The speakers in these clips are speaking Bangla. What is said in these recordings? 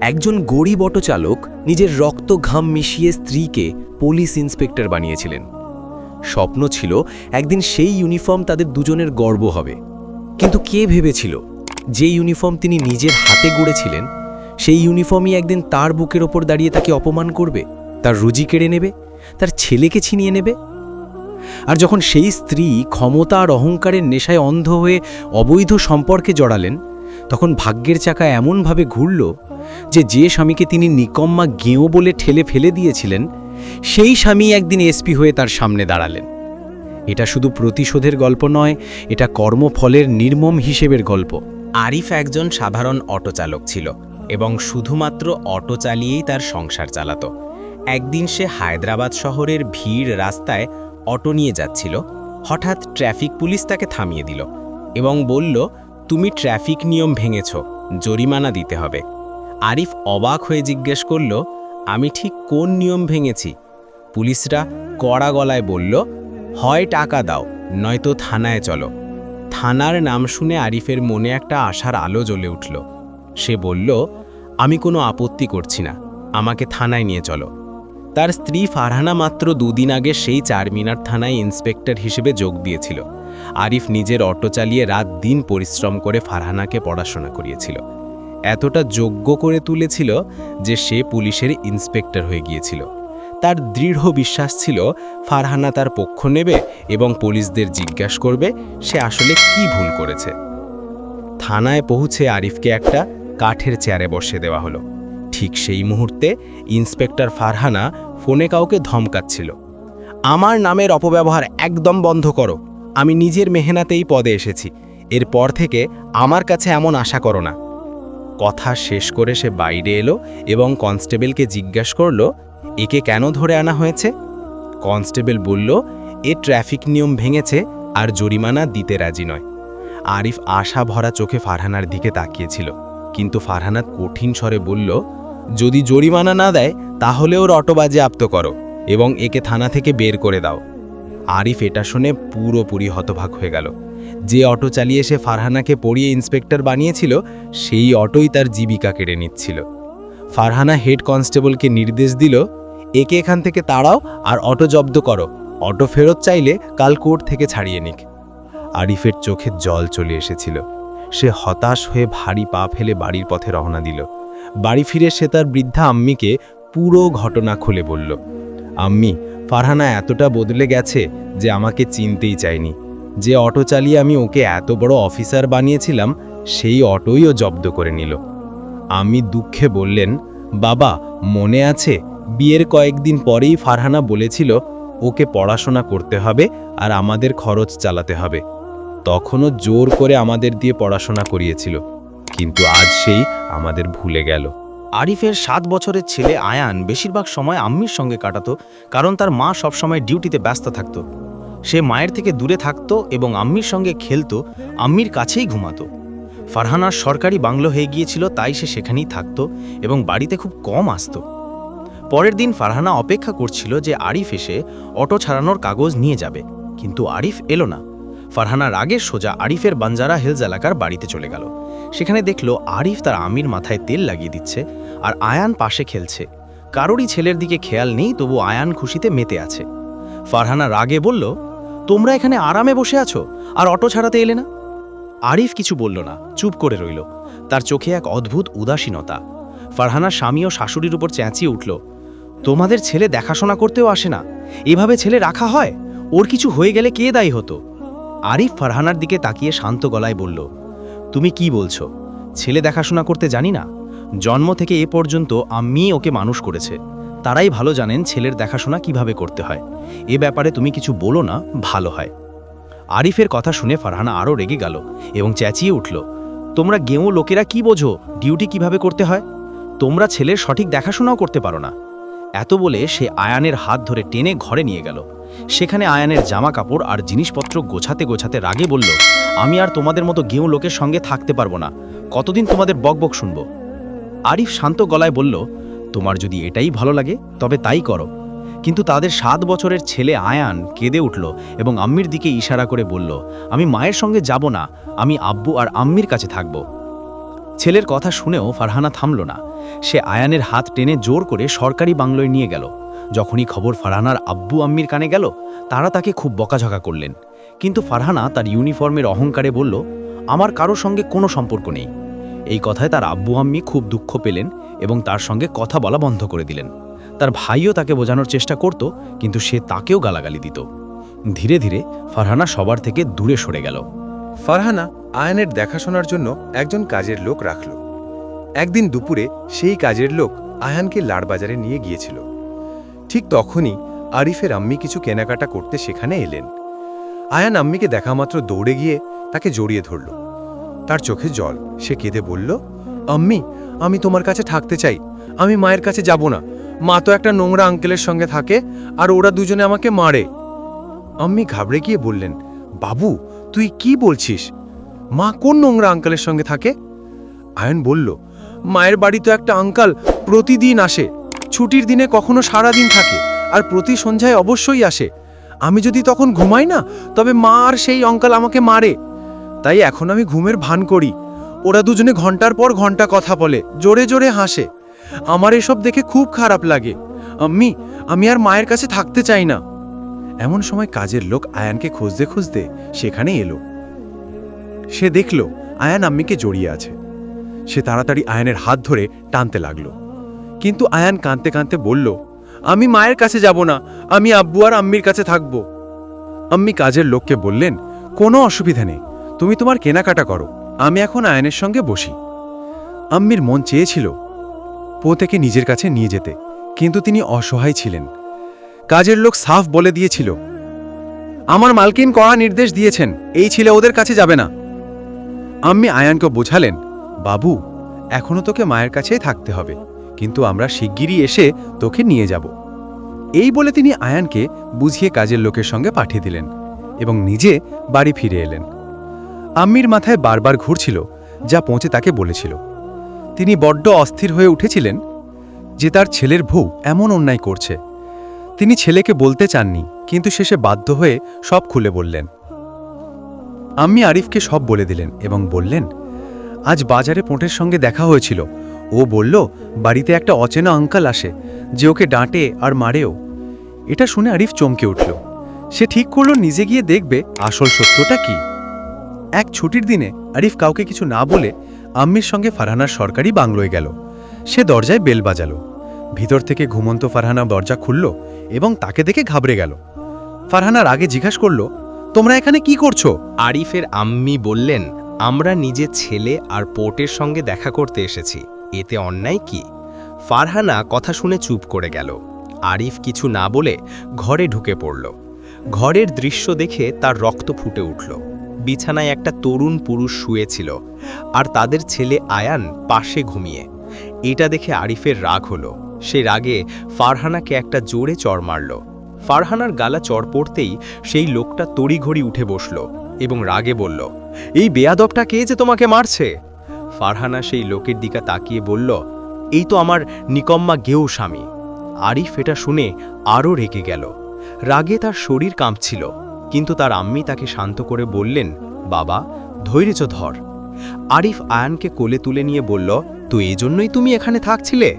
একজন গরিব অটো চালক নিজের রক্ত ঘাম মিশিয়ে স্ত্রীকে পুলিশ ইন্সপেক্টর বানিয়েছিলেন। স্বপ্ন ছিল একদিন সেই ইউনিফর্ম তাদের দুজনের গর্ব হবে। কিন্তু কে ভেবেছিল যে ইউনিফর্ম তিনি নিজের হাতে গড়েছিলেন, সেই ইউনিফর্মই একদিন তার বুকের ওপর দাঁড়িয়ে তাকে অপমান করবে, তার রুজি কেড়ে নেবে, তার ছেলেকে ছিনিয়ে নেবে? আর যখন সেই স্ত্রী ক্ষমতা আর অহংকারের নেশায় অন্ধ হয়ে অবৈধ সম্পর্কে জড়ালেন, তখন ভাগ্যের চাকা এমনভাবে ঘুরল যে যে স্বামীকে তিনি নিকম্মা গেঁয়ো বলে ঠেলে ফেলে দিয়েছিলেন, সেই স্বামী একদিন এসপি হয়ে তার সামনে দাঁড়ালেন। এটা শুধু প্রতিশোধের গল্প নয়, এটা কর্মফলের নির্মম হিসেবের গল্প। আরিফ একজন সাধারণ অটো চালক ছিল এবং শুধুমাত্র অটো চালিয়েই তার সংসার চালাত। একদিন সে হায়দ্রাবাদ শহরের ভিড় রাস্তায় অটো নিয়ে যাচ্ছিল। হঠাৎ ট্রাফিক পুলিশ তাকে থামিয়ে দিল এবং বলল, তুমি ট্রাফিক নিয়ম ভেঙেছ, জরিমানা দিতে হবে। আরিফ অবাক হয়ে জিজ্ঞেস করল, আমি ঠিক কোন নিয়ম ভেঙেছি? পুলিশরা কড়া গলায় বলল, হয় টাকা দাও, নয়তো থানায় চলো। থানার নাম শুনে আরিফের মনে একটা আশার আলো জ্বলে উঠল। সে বলল, আমি কোনো আপত্তি করছি না, আমাকে থানায় নিয়ে চলো। তার স্ত্রী ফারহানা মাত্র দুদিন আগে সেই চারমিনার থানায় ইন্সপেক্টর হিসেবে যোগ দিয়েছিল। আরিফ নিজের অটো চালিয়ে রাত দিন পরিশ্রম করে ফারহানাকে পড়াশোনা করিয়েছিল। এতটা যোগ্য করে তুলেছিল যে সে পুলিশের ইন্সপেক্টর হয়ে গিয়েছিল। তার দৃঢ় বিশ্বাস ছিল, ফারহানা তার পক্ষ নেবে এবং পুলিশদের জিজ্ঞাস করবে সে আসলে কি ভুল করেছে। থানায় পৌঁছে আরিফকে একটা কাঠের চেয়ারে বসে দেওয়া হলো। ঠিক সেই মুহূর্তে ইন্সপেক্টর ফারহানা ফোনে কাউকে ধমকাচ্ছিল। আমার নামের অপব্যবহার একদম বন্ধ করো। আমি নিজের মেহনাতেই পদে এসেছি। এরপর থেকে আমার কাছে এমন আশা করো না। কথা শেষ করে সে বাইরে এলো এবং কনস্টেবলকে জিজ্ঞাসা করল, একে কেন ধরে আনা হয়েছে? কনস্টেবল বলল, এ ট্রাফিক নিয়ম ভেঙেছে আর জরিমানা দিতে রাজি নয়। আরিফ আশা ভরা চোখে ফারহানার দিকে তাকিয়েছিল, কিন্তু ফারহানা কঠিন স্বরে বলল, যদি জরিমানা না দেয়, তাহলে ওর অটোবাজে আপ্ত করো এবং একে থানা থেকে বের করে দাও। আরিফ এটা শুনে পুরোপুরি হতভাগ হয়ে গেল। যে অটো চালিয়ে সে ফারহানাকে পড়িয়ে ইন্সপেক্টর বানিয়েছিল, সেই অটোই তার জীবিকা কেড়ে নিচ্ছিল। ফারহানা হেড কনস্টেবলকে নির্দেশ দিল, একে এখান থেকে তাড়াও আর অটো জব্দ করো। অটো ফেরত চাইলে কাল কোর্ট থেকে ছাড়িয়ে নিক। আরিফের চোখে জল চলে এসেছিল। সে হতাশ হয়ে ভারী পা ফেলে বাড়ির পথে রওনা দিল। বাড়ি ফিরে সে তার বৃদ্ধা আম্মিকে পুরো ঘটনা খুলে বলল, আম্মি, ফারহানা এতটা বদলে গেছে যে আমাকে চিনতেই চায়নি। যে অটো চালিয়ে আমি ওকে এত বড় অফিসার বানিয়েছিলাম, সেই অটোই ও জব্দ করে নিল। আমি দুঃখে বললেন, বাবা, মনে আছে, বিয়ের কয়েকদিন পরেই ফারহানা বলেছিল, ওকে পড়াশোনা করতে হবে আর আমাদের খরচ চালাতে হবে। তখনও জোর করে আমাদের দিয়ে পড়াশোনা করিয়েছিল, কিন্তু আজ সেই আমাদের ভুলে গেল। আরিফের সাত বছরের ছেলে আয়ান বেশিরভাগ সময় আম্মির সঙ্গে কাটাতো, কারণ তার মা সবসময় ডিউটিতে ব্যস্ত থাকত। সে মায়ের থেকে দূরে থাকতো এবং আম্মির সঙ্গে খেলতো, আম্মির কাছেই ঘুমাতো। ফারহানার সরকারি বাংলো হয়ে গিয়েছিল, তাই সে সেখানেই থাকতো এবং বাড়িতে খুব কম আসতো। পরের দিন ফারহানা অপেক্ষা করছিল যে আরিফ এসে অটো ছাড়ানোর কাগজ নিয়ে যাবে, কিন্তু আরিফ এলো না। ফারহানা রাগের সোজা আরিফের বাঞ্জারা হিলস এলাকার বাড়িতে চলে গেল। সেখানে দেখল আরিফ তার আমির মাথায় তেল লাগিয়ে দিচ্ছে আর আয়ান পাশে খেলছে। কারোরই ছেলের দিকে খেয়াল নেই, তবু আয়ান খুশিতে মেতে আছে। ফারহানা রাগে বলল তোমরা এখানে আরামে বসে আছো? আর অটো ছাড়াতে এলে না? আরিফ কিছু বলল না, চুপ করে রইল। তার চোখে এক অদ্ভুত উদাসীনতা। ফারহানা স্বামী ও শাশুড়ির উপর চেঁচিয়ে উঠল, তোমাদের ছেলে দেখাশোনা করতেও আসে না। এভাবে ছেলে রাখা হয়? ওর কিছু হয়ে গেলে কে দায়ী হতো? আরিফ ফারহানার দিকে তাকিয়ে শান্ত গলায় বলল, তুমি কি বলছো? ছেলে দেখাশোনা করতে জানি না? জন্ম থেকে এ পর্যন্ত আমি ওকে মানুষ করেছে। তারাই ভালো জানেন ছেলের দেখাশোনা কীভাবে করতে হয়। এ ব্যাপারে তুমি কিছু বলো না, ভালো হয়। আরিফের কথা শুনে ফারহানা আরও রেগে গেল এবং চেঁচিয়ে উঠল, তোমরা গেঁয়ো লোকেরা কি বোঝো, ডিউটি কীভাবে করতে হয়? তোমরা ছেলের সঠিক দেখাশোনাও করতে পারো না। এত বলে সে আয়ানের হাত ধরে টেনে ঘরে নিয়ে গেল। সেখানে আয়ানের জামা কাপড় আর জিনিসপত্র গোছাতে গোছাতে রাগে বলল, আমি আর তোমাদের মতো গেঁয়ো লোকের সঙ্গে থাকতে পারব না। কতদিন তোমাদের বকবক শুনব? আরিফ শান্ত গলায় বলল তোমার যদি এটাই ভালো লাগে, তবে তাই করো। কিন্তু তাদের সাত বছরের ছেলে আয়ান কেঁদে উঠল এবং আম্মির দিকে ইশারা করে বলল, আমি মায়ের সঙ্গে যাব না, আমি আব্বু আর আম্মির কাছে থাকব। ছেলের কথা শুনেও ফারহানা থামল না। সে আয়ানের হাত টেনে জোর করে সরকারি বাংলোয় নিয়ে গেল। যখনই খবর ফারহানার আব্বু আম্মির কানে গেল, তারা তাকে খুব বকাঝকা করলেন। কিন্তু ফারহানা তার ইউনিফর্মের অহংকারে বলল, আমার কারও সঙ্গে কোনো সম্পর্ক নেই। এই কথায় তার আব্বু আম্মি খুব দুঃখ পেলেন এবং তার সঙ্গে কথা বলা বন্ধ করে দিলেন। তার ভাইও তাকে বোঝানোর চেষ্টা করত, কিন্তু সে তাকেও গালাগালি দিত। ধীরে ধীরে ফারহানা সবার থেকে দূরে সরে গেল। ফারহানা আয়নের দেখাশোনার জন্য একজন কাজের লোক রাখল। একদিন দুপুরে সেই কাজের লোক আয়ানকে লাড়বাজারে নিয়ে গিয়েছিল। ঠিক তখনই আরিফের আম্মি কিছু কেনাকাটা করতে সেখানে এলেন। আয়ান আম্মিকে দেখা মাত্র দৌড়ে গিয়ে তাকে জড়িয়ে ধরল। তার চোখে জল। সে কেঁদে বলল আম্মি, আমি তোমার কাছে থাকতে চাই। আমি মায়ের কাছে যাব না। মা তো একটা নোংরা আঙ্কেলের সঙ্গে থাকে, আর ওরা দুজনে আমাকে মারে। আম্মি ঘাবড়ে গিয়ে বললেন, বাবু, তুই কি বলছিস? মা কোন নোংরা আঙ্কালের সঙ্গে থাকে? আয়ন বলল, মায়ের বাড়ি তো একটা আঙ্কাল প্রতিদিন আসে। ছুটির দিনে কখনো সারা দিন থাকে, আর প্রতি সন্ধ্যায় অবশ্যই আসে। আমি যদি তখন ঘুমাই না, তবে মা আর সেই অঙ্কাল আমাকে মারে। তাই এখন আমি ঘুমের ভান করি। ওরা দুজনে ঘণ্টার পর ঘণ্টা কথা বলে, জোরে জোরে হাসে। আমার এসব দেখে খুব খারাপ লাগে। আম্মি, আমি আর মায়ের কাছে থাকতে চাই না। এমন সময় কাজের লোক আয়ানকে খুঁজতে খুঁজতে সেখানে এলো। সে দেখল আয়ান আম্মিকে জড়িয়ে আছে। সে তাড়াতাড়ি আয়ানের হাত ধরে টানতে লাগল। কিন্তু আয়ান কাঁদতে কাঁদতে বলল, আমি মায়ের কাছে যাব না, আমি আব্বু আর আম্মির কাছে থাকব। আম্মি কাজের লোককে বললেন, কোনো অসুবিধা নেই, তুমি তোমার কেনাকাটা করো। আমি এখন আয়নের সঙ্গে বসি। আম্মির মন চেয়েছিল পোতেকে নিজের কাছে নিয়ে যেতে, কিন্তু তিনি অসহায় ছিলেন। কাজের লোক সাফ বলে দিয়েছিল, আমার মালকিন কড়া নির্দেশ দিয়েছেন, এই ছেলে ওদের কাছে যাবে না। আম্মি আয়ানকে বোঝালেন, বাবু, এখনও তোকে মায়ের কাছেই থাকতে হবে, কিন্তু আমরা শিগগিরই এসে তোকে নিয়ে যাব। এই বলে তিনি আয়ানকে বুঝিয়ে কাজের লোকের সঙ্গে পাঠিয়ে দিলেন এবং নিজে বাড়ি ফিরে এলেন। আম্মির মাথায় বারবার ঘুরছিল, যা পৌঁছে তাকে বলেছিল। তিনি বড্ড অস্থির হয়ে উঠেছিলেন যে তার ছেলের বউ এমন অন্যায় করছে। তিনি ছেলেকে বলতে চাননি, কিন্তু শেষে বাধ্য হয়ে সব খুলে বললেন। আম্মি আরিফকে সব বলে দিলেন এবং বললেন, আজ বাজারে পোঁটের সঙ্গে দেখা হয়েছিল। ও বলল, বাড়িতে একটা অচেনা আঙ্কাল আসে, যে ওকে ডাঁটে আর মারেও। এটা শুনে আরিফ চমকে উঠল। সে ঠিক করল, নিজে গিয়ে দেখবে আসল সত্যটা কি। এক ছুটির দিনে আরিফ কাউকে কিছু না বলে আম্মির সঙ্গে ফারহানার সরকারি বাংলোয় গেল। সে দরজায় বেল বাজালো। ভিতর থেকে ঘুমন্ত ফারহানা দরজা খুলল এবং তাকে দেখে ঘাবড়ে গেল। ফারহানার আগে জিজ্ঞাসা করল, তোমরা এখানে কি করছ? আরিফের আম্মি বললেন, আমরা নিজে ছেলে আর পোর্টের সঙ্গে দেখা করতে এসেছি। এতে অন্যায় কি? ফারহানা কথা শুনে চুপ করে গেল। আরিফ কিছু না বলে ঘরে ঢুকে পড়ল। ঘরের দৃশ্য দেখে তার রক্ত ফুটে উঠল। বিছানায় একটা তরুণ পুরুষ শুয়েছিল আর তাদের ছেলে আয়ান পাশে ঘুমিয়ে। এটা দেখে আরিফের রাগ হলো। সে রাগে ফারহানাকে একটা জোরে চড় মারল। ফারহানার গালা চড় পড়তেই সেই লোকটা তড়িঘড়ি উঠে বসল এবং রাগে বলল, এই বেয়াদবটা কে যে তোমাকে মারছে? ফারহানা সেই লোকের দিকে তাকিয়ে বলল, এই তো আমার নিকম্মা গেও স্বামী। আরিফ এটা শুনে আরও রেগে গেল। রাগে তার শরীর কাঁপছিল। কিন্তু তার আম্মি তাকে শান্ত করে বললেন, বাবা, ধৈর্য ধর। আরিফ আয়ানকে কোলে তুলে নিয়ে বলল, তো এজন্যই তুমি এখানে থাকছিলে?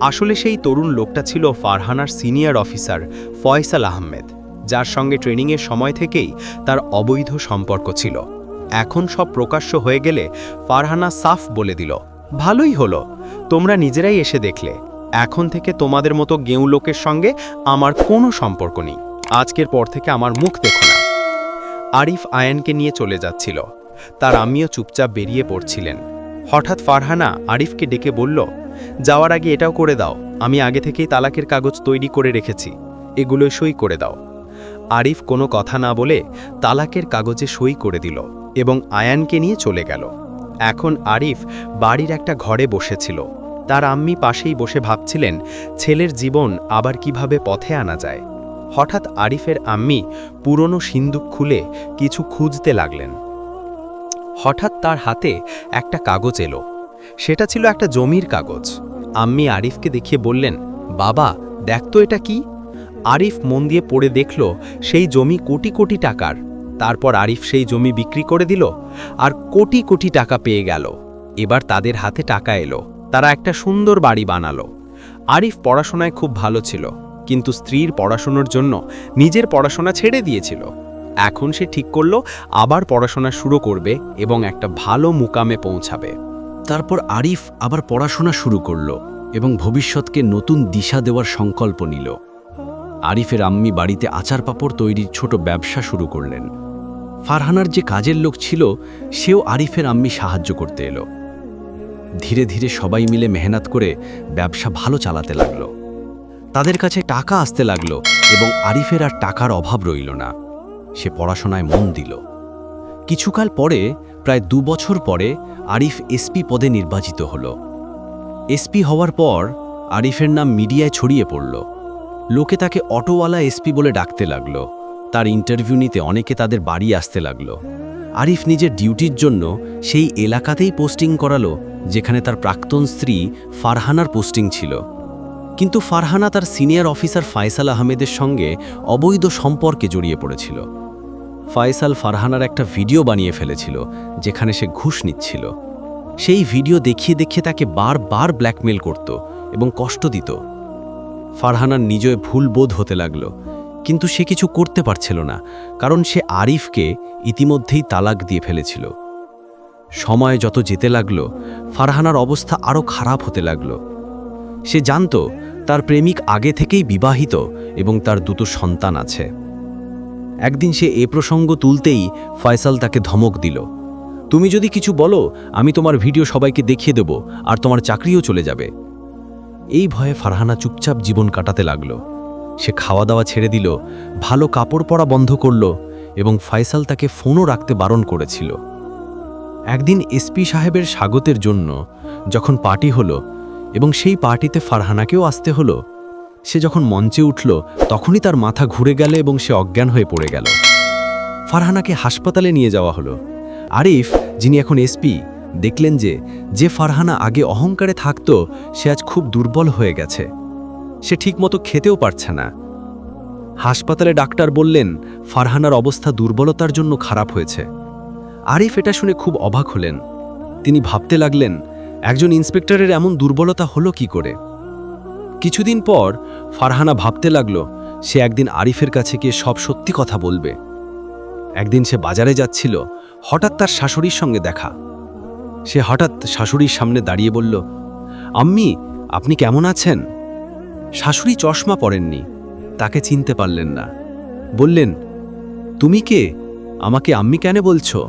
আসলে সেই তরুণ লোকটা ছিল ফারহানার সিনিয়র অফিসার ফয়সাল আহমেদ, যার সঙ্গে ট্রেনিংয়ের সময় থেকেই তার অবৈধ সম্পর্ক ছিল। এখন সব প্রকাশ্য হয়ে গেলে ফারহানা সাফ বলে দিল, ভালোই হলো, তোমরা নিজেরাই এসে দেখলে। এখন থেকে তোমাদের মতো গেঁউ লোকের সঙ্গে আমার কোনো সম্পর্ক নেই। আজকের পর থেকে আমার মুখ দেখো না। আরিফ আয়ানকে নিয়ে চলে যাচ্ছিল। তার আমিও চুপচাপ বেরিয়ে পড়ছিলেন। হঠাৎ ফারহানা আরিফকে ডেকে বলল, যাওয়ার আগে এটাও করে দাও। আমি আগে থেকেই তালাকের কাগজ তৈরি করে রেখেছি। এগুলো সই করে দাও। আরিফ কোনো কথা না বলে তালাকের কাগজে সই করে দিল এবং আয়ানকে নিয়ে চলে গেল। এখন আরিফ বাড়ির একটা ঘরে বসেছিল। তার আম্মি পাশেই বসে ভাবছিলেন, ছেলের জীবন আবার কীভাবে পথে আনা যায়? হঠাৎ আরিফের আম্মি পুরনো সিন্দুক খুলে কিছু খুঁজতে লাগলেন। হঠাৎ তার হাতে একটা কাগজ এলো। সেটা ছিল একটা জমির কাগজ। আম্মি আরিফকে দেখিয়ে বললেন, বাবা, দেখ তো এটা কি? আরিফ মন দিয়ে পড়ে দেখল সেই জমি কোটি কোটি টাকার। তারপর আরিফ সেই জমি বিক্রি করে দিল আর কোটি কোটি টাকা পেয়ে গেল। এবার তাদের হাতে টাকা এলো। তারা একটা সুন্দর বাড়ি বানালো। আরিফ পড়াশোনায় খুব ভালো ছিল। কিন্তু স্ত্রীর পড়াশোনার জন্য নিজের পড়াশোনা ছেড়ে দিয়েছিল। এখন সে ঠিক করল, আবার পড়াশোনা শুরু করবে এবং একটা ভালো মুকামে পৌঁছাবে। তারপর আরিফ আবার পড়াশোনা শুরু করল এবং ভবিষ্যৎকে নতুন দিশা দেওয়ার সংকল্প নিল। আরিফের আম্মি বাড়িতে আচার পাপড় তৈরির ছোট ব্যবসা শুরু করলেন। ফারহানার যে কাজের লোক ছিল, সেও আরিফের আম্মি সাহায্য করতে এলো। ধীরে ধীরে সবাই মিলে মেহনত করে ব্যবসা ভালো চালাতে লাগল। তাদের কাছে টাকা আসতে লাগল এবং আরিফের আর টাকার অভাব রইল না। সে পড়াশোনায় মন দিল। কিছুকাল পরে, প্রায় দু বছর পরে, আরিফ এসপি পদে নির্বাচিত হল। এসপি হওয়ার পর, আরিফের নাম মিডিয়ায় ছড়িয়ে পড়ল। লোকে তাকে অটোওয়ালা এসপি বলে ডাকতে লাগল। তার ইন্টারভিউ নিতে অনেকে তাদের বাড়ি আসতে লাগল। আরিফ নিজের ডিউটির জন্য সেই এলাকাতেই পোস্টিং করালো, যেখানে তার প্রাক্তন স্ত্রী ফারহানার পোস্টিং ছিল। কিন্তু ফারহানা তার সিনিয়র অফিসার ফায়সাল আহমেদের সঙ্গে অবৈধ সম্পর্কে জড়িয়ে পড়েছিল। ফয়সাল ফারহানার একটা ভিডিও বানিয়ে ফেলেছিল, যেখানে সে ঘুষ নিচ্ছিল। সেই ভিডিও দেখিয়ে দেখিয়ে তাকে বারবার ব্ল্যাকমেল করত এবং কষ্ট দিত। ফারহানার নিজে ভুল বোধ হতে লাগল, কিন্তু সে কিছু করতে পারছিল না, কারণ সে আরিফকে ইতিমধ্যেই তালাক দিয়ে ফেলেছিল। সময় যত যেতে লাগল, ফারহানার অবস্থা আরও খারাপ হতে লাগল। সে জানত তার প্রেমিক আগে থেকেই বিবাহিত এবং তার দুটো সন্তান আছে। একদিন সে এ প্রসঙ্গ তুলতেই ফয়সাল তাকে ধমক দিল। তুমি যদি কিছু বলো, আমি তোমার ভিডিও সবাইকে দেখিয়ে দেব আর তোমার চাকরিও চলে যাবে। এই ভয়ে ফারহানা চুপচাপ জীবন কাটাতে লাগল। সে খাওয়া দাওয়া ছেড়ে দিল, ভালো কাপড় পরা বন্ধ করল এবং ফয়সাল তাকে ফোনও রাখতে বারণ করেছিল। একদিন এসপি সাহেবের স্বাগতের জন্য যখন পার্টি হলো এবং সেই পার্টিতে ফারহানাকেও আসতে হলো। সে যখন মঞ্চে উঠল, তখনই তার মাথা ঘুরে গেল এবং সে অজ্ঞান হয়ে পড়ে গেল। ফারহানাকে হাসপাতালে নিয়ে যাওয়া হলো। আরিফ, যিনি এখন এসপি, দেখলেন যে যে ফারহানা আগে অহংকারে থাকত, সে আজ খুব দুর্বল হয়ে গেছে। সে ঠিকমতো খেতেও পারছে না। হাসপাতালে ডাক্তার বললেন, ফারহানার অবস্থা দুর্বলতার জন্য খারাপ হয়েছে। আরিফ এটা শুনে খুব অবাক হলেন। তিনি ভাবতে লাগলেন একজন ইন্সপেক্টরের এমন দুর্বলতা হলো কি করে? কিছুদিন পর ফারহানা ভাবতে লাগল, সে একদিন আরিফের কাছে গিয়ে সব সত্যি কথা বলবে। একদিন সে বাজারে যাচ্ছিল, হঠাৎ তার শাশুড়ির সঙ্গে দেখা। সে হঠাৎ শাশুড়ির সামনে দাঁড়িয়ে বলল, আম্মি, আপনি কেমন আছেন? শাশুড়ি চশমা পরেননি, তাকে চিনতে পারলেন না। বললেন, তুমি কে? আমাকে আম্মি কেন বলছো?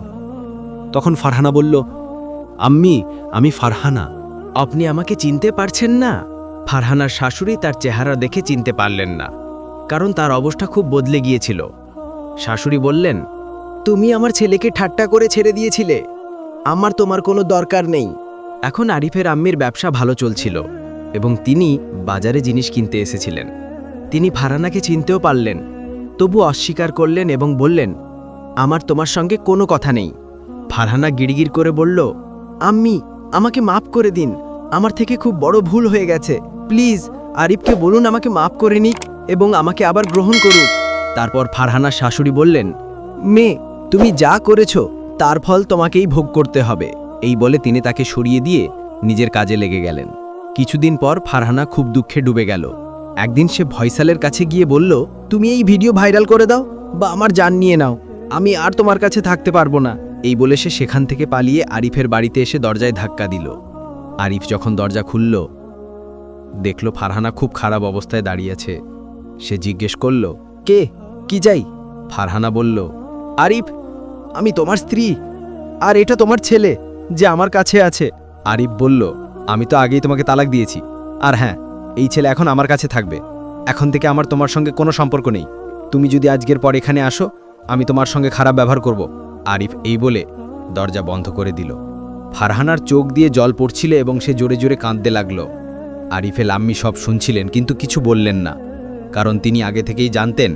তখন ফারহানা বলল আম্মি, আমি ফারহানা। আপনি আমাকে চিনতে পারছেন না? ফারহানার শাশুড়ি তার চেহারা দেখে চিনতে পারলেন না, কারণ তার অবস্থা খুব বদলে গিয়েছিল। শাশুড়ি বললেন, তুমি আমার ছেলেকে ঠাট্টা করে ছেড়ে দিয়েছিলে। আমার তোমার কোনো দরকার নেই। এখন আরিফের আম্মির ব্যবসা ভালো চলছিল এবং তিনি বাজারে জিনিস কিনতে এসেছিলেন। তিনি ফারহানাকে চিনতেও পারলেন, তবু অস্বীকার করলেন এবং বললেন, আমার তোমার সঙ্গে কোনো কথা নেই। ফারহানা গিড়গির করে বলল আম্মি, আমাকে মাফ করে দিন। আমার থেকে খুব বড় ভুল হয়ে গেছে। প্লিজ, আরিফকে বলুন আমাকে মাফ করে নিক এবং আমাকে আবার গ্রহণ করুক। তারপর ফারহানার শাশুড়ি বললেন, মেয়ে, তুমি যা করেছ, তার ফল তোমাকেই ভোগ করতে হবে। এই বলে তিনি তাকে সরিয়ে দিয়ে নিজের কাজে লেগে গেলেন। কিছুদিন পর ফারহানা খুব দুঃখে ডুবে গেল। একদিন সে ভয়সালের কাছে গিয়ে বলল, তুমি এই ভিডিও ভাইরাল করে দাও বা আমার জান নিয়ে নাও। আমি আর তোমার কাছে থাকতে পারব না। এই বলে সে সেখান থেকে পালিয়ে আরিফের বাড়িতে এসে দরজায় ধাক্কা দিল। আরিফ যখন দরজা খুলল, দেখল ফারহানা খুব খারাপ অবস্থায় দাঁড়িয়েছে সে জিজ্ঞেস করল, কে? কি যাই? ফারহানা বলল, আরিফ, আমি তোমার স্ত্রী। আর এটা তোমার ছেলে, যে আমার কাছে আছে। আরিফ বলল, আমি তো আগেই তোমাকে তালাক দিয়েছি। আর হ্যাঁ এই ছেলে এখন আমার কাছে থাকবে। এখন থেকে আমার তোমার সঙ্গে কোনো সম্পর্ক নেই। তুমি যদি আজকের পর এখানে আসো, আমি তোমার সঙ্গে খারাপ ব্যবহার করব। আরিফ এই বলে দরজা বন্ধ করে দিল। ফারহানার চোখ দিয়ে জল পড়ছিল এবং সে জোরে জোরে কাঁদতে লাগল। আরিফে লাম্মি সব শুনছিলেন কিন্তু কিছু বললেন না। কারণ তিনি আগে থেকেই জানতেন,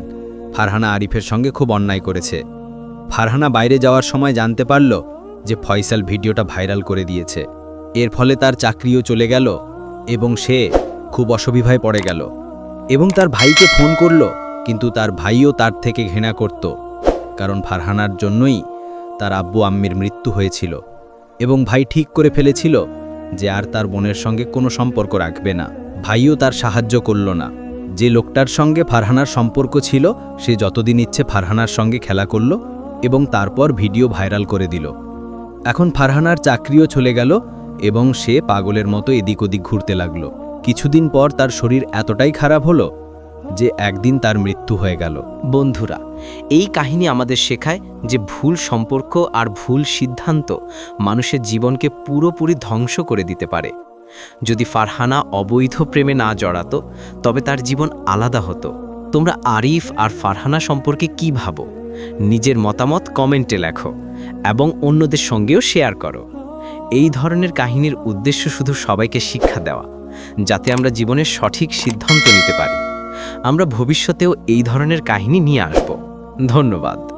ফারহানা আরিফের সঙ্গে খুব অন্যায় করেছে। ফারহানা বাইরে যাওয়ার সময় জানতে পারল যে ফয়সাল ভিডিওটা ভাইরাল করে দিয়েছে। এর ফলে তার চাকরিও চলে গেল এবং সে খুব অসুবিধায় পড়ে গেল। এবং তার ভাইকে ফোন করল, কিন্তু তার ভাইও তার থেকে ঘৃণা করত। কারণ ফারহানার জন্যই তার আব্বু আম্মির মৃত্যু হয়েছিল এবং ভাই ঠিক করে ফেলেছিল যে আর তার বোনের সঙ্গে কোনো সম্পর্ক রাখবে না। ভাইও তার সাহায্য করল না। যে লোকটার সঙ্গে ফারহানার সম্পর্ক ছিল, সে যতদিন ইচ্ছে ফারহানার সঙ্গে খেলা করল এবং তারপর ভিডিও ভাইরাল করে দিল। এখন ফারহানার চাকরিও চলে গেল এবং সে পাগলের মতো এদিক ওদিক ঘুরতে লাগল। কিছুদিন পর তার শরীর এতটাই খারাপ হলো যে একদিন তার মৃত্যু হয়ে গেল। বন্ধুরা, এই কাহিনী আমাদের শেখায় যে ভুল সম্পর্ক আর ভুল সিদ্ধান্ত মানুষের জীবনকে পুরোপুরি ধ্বংস করে দিতে পারে। যদি ফারহানা অবৈধ প্রেমে না জড়াতো, তবে তার জীবন আলাদা হতো। তোমরা আরিফ আর ফারহানা সম্পর্কে কি ভাবো? নিজের মতামত কমেন্টে লেখো এবং অন্যদের সঙ্গেও শেয়ার করো। এই ধরনের কাহিনীর উদ্দেশ্য শুধু সবাইকে শিক্ষা দেওয়া, যাতে আমরা জীবনের সঠিক সিদ্ধান্ত নিতে পারি। আমরা ভবিষ্যতেও এই ধরনের কাহিনী নিয়ে আসব। ধন্যবাদ।